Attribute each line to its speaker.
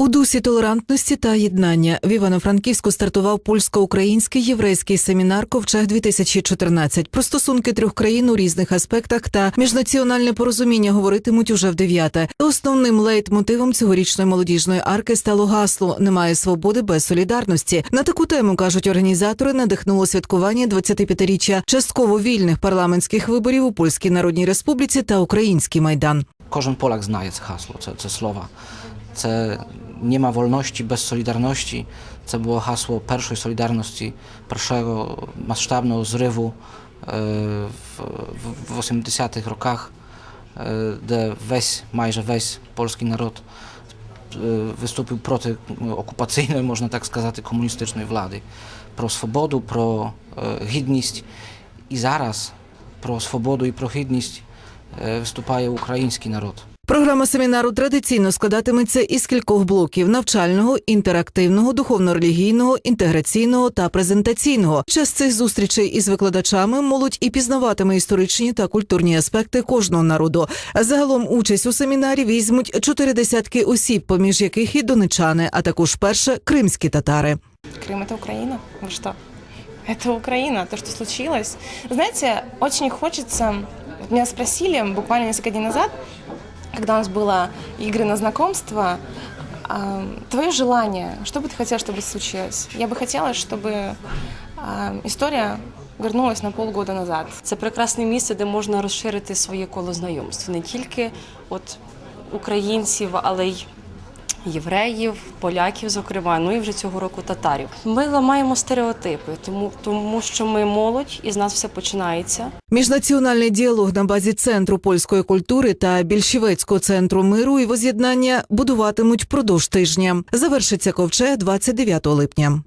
Speaker 1: У дусі толерантності та єднання в Івано-Франківську стартував польсько-український єврейський семінар Ковчег 2014 Про стосунки трьох країн у різних аспектах та міжнаціональне порозуміння говоритимуть уже в дев'яте. Основним лейтмотивом цьогорічної молодіжної арки стало гасло Немає свободи без солідарності. На таку тему кажуть організатори. Надихнуло святкування 25-річчя частково вільних парламентських виборів у Польській Народній Республіці та Український майдан.
Speaker 2: Кожен Polak знає це гасло, це, це слова. Це nie ma wolności bez solidarności. Це було гасло першої солідарності, першого масштабного зриву е, в, в, в 80-х роках, е, де весь, майже весь польський народ е, виступив проти ну, окупаційної, можна так сказати, комуністичної влади. Про свободу, про е, гідність. І зараз про свободу і про гідність е, виступає український народ.
Speaker 1: Програма семінару традиційно складатиметься із кількох блоків: навчального, інтерактивного, духовно-релігійного, інтеграційного та презентаційного. Час цих зустрічей із викладачами молодь і пізнаватиме історичні та культурні аспекти кожного народу. А Загалом участь у семінарі візьмуть чотири десятки осіб, поміж яких і донечани, а також перше кримські татари.
Speaker 3: Крым это Украина? Вы что? Это Украина, то, что случилось. Знаете, очень хочется... Вот меня спросили буквально несколько дней назад, когда у нас было игры на знакомство, а, твое желание, что бы ты хотел, чтобы случилось? Я бы хотела, чтобы а, история вернулась на полгода назад.
Speaker 4: Це прекрасне місце, де можна розширити своє коло знайомств не тільки от українців, але й євреїв, поляків, зокрема, ну і вже цього року татарів. Ми ламаємо стереотипи, тому, тому що ми молодь і з нас все починається.
Speaker 1: Міжнаціональний діалог на базі центру польської культури та більшівецького центру миру і воз'єднання будуватимуть впродовж тижня. Завершиться ковчег 29 липня.